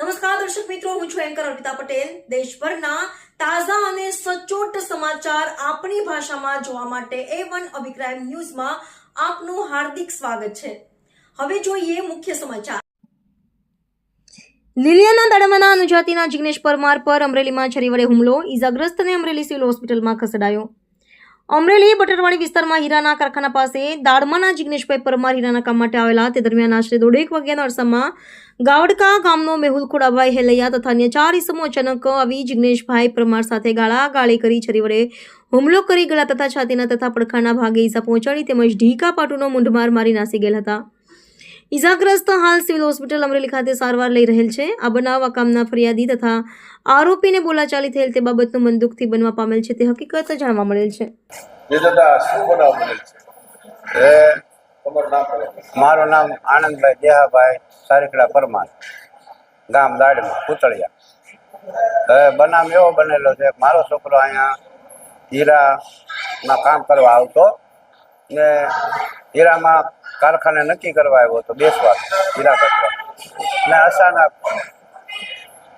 નમસ્કાર, દર્શક મિત્રો, હું છું એન્કર અર્પિતા પટેલ. દેશભરના તાજા અને સચોટ સમાચાર આપણી ભાષામાં જોવા માટે એ વન અભિપ્રાય ન્યૂઝમાં આપનું હાર્દિક સ્વાગત છે. હવે જોઈએ મુખ્ય સમાચાર. લીલિયાના દડામાના અનુજાતિના જિગ્નેશ પરમાર પર અમરેલીમાં છરી વડે હુમલો. ઇજાગ્રસ્તને અમરેલી સિવિલ હોસ્પિટલમાં ખસેડાયો. અમરેલી બટરવાડી વિસ્તારમાં હીરાના કારખાના પાસે દાડમાના જિગ્નેશભાઈ પરમાર હીરાના કામ માટે આવેલા તે દરમિયાન આશરે દોઢેક વાગ્યાના અરસામાં ગાવડકા ગામનો મેહુલ ખોડાભાઈ હેલૈયા તથા અન્ય ચાર ઇસમો અચાનક આવી જિગ્નેશભાઈ પરમાર સાથે ગાળા ગાળી કરી છરી વડે હુમલો કરી ગળા તથા છાતીના તથા પડખાના ભાગે ઈજા પહોંચાડી તેમજ ઢીકા પાટુનો મૂંઢમાર મારી નાસી ગયેલ હતા. ઈજાગ્રસ્ત હાલ સિવિલ હોસ્પિટલ અમરેલી ખાતે સારવાર લઈ રહેલ છે. આ બનાવ આ કામના ફરિયાદી તથા આરોપીને બોલાચાલી થયેલ તે બાબતનું બંદૂકથી બનવા પામેલ છે. તે હકીકત જાણવા મળેલ છે. મારું નામ આનંદભાઈ દેહાભાઈ સારીકડા પરમાર ગામ દાડમાં પૂતળિયા. હવે બનાવ એવો બનેલો છે મારો છોકરો અહીંયા હીરામાં કામ કરવા આવતો. ને હીરામાં કારખાને નક્કી કરવા આવ્યો હતો, બેસવા. હીરા કરવા ને અચાનક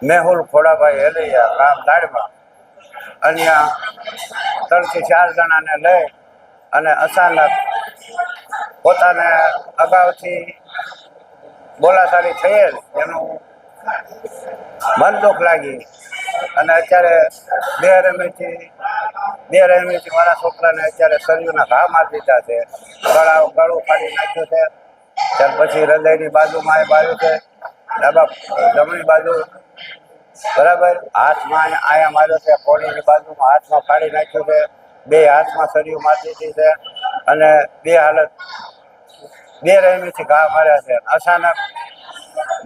મેહુલ ખોડાભાઈ હેલૈયા કામ દાડમાં અહીંયા ત્રણથી ચાર જણાને લઈ અને અચાનક પોતાને અગાઉથી બોલાચાલી થયેલ, એનું મન દુઃખ લાગી. અને અત્યારે બે રમીથી બે રમીથી મારા છોકરાને અત્યારે શરીરના ઘા મારી દીધા છે. ગળા ગળું ફાડી નાખ્યું છે. ત્યાર પછી હૃદયની બાજુમાં એ બાજુ છે. ડાબા જમણી બાજુ. બરાબર? હાથમાં આયા માર્યો છે. કોળીની બાજુમાં હાથમાં ફાડી નાખ્યું છે. બે હાથમાં સળિયું મારી દીધી છે. અને બે હાલત બે રહેમીથી ઘા માર્યા છે. અચાનક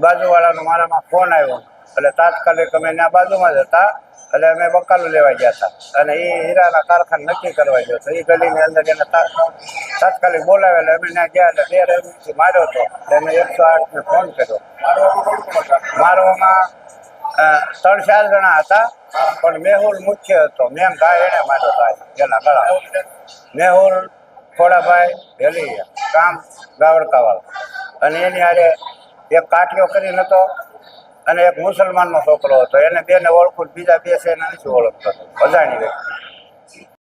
બાજુવાળાનો મારામાં ફોન આવ્યો. એટલે તાત્કાલિક અમે ત્યાં બાજુમાં જ હતા. એટલે અમે બકાલો લેવા ગયા હતા. અને એ હીરાના કારખાના નક્કી કરવા ગયો તો એ ગલીની અંદર એને તાત્કાલિક બોલાવેલા અમે ત્યાં ગયા એટલે બે રહેમીથી માર્યો હતો. એને એકસો આઠને ફોન કર્યો. મારવામાં ત્રણ ચાર જણા હતા. પણ મેહુલ મુખ્ય હતો. મેમ ભાઈ એને માર્યો હતો એના ગળા મેહુલ, ખોડાભાઈ ભેલી કામ, ગાવડકાવાળો. અને એની આડે એક કાટિયો કરીને હતો અને એક મુસલમાનનો છોકરો હતો. એને બેને ઓળખું બીજા બે છે એના નથી ઓળખતો. અજાણી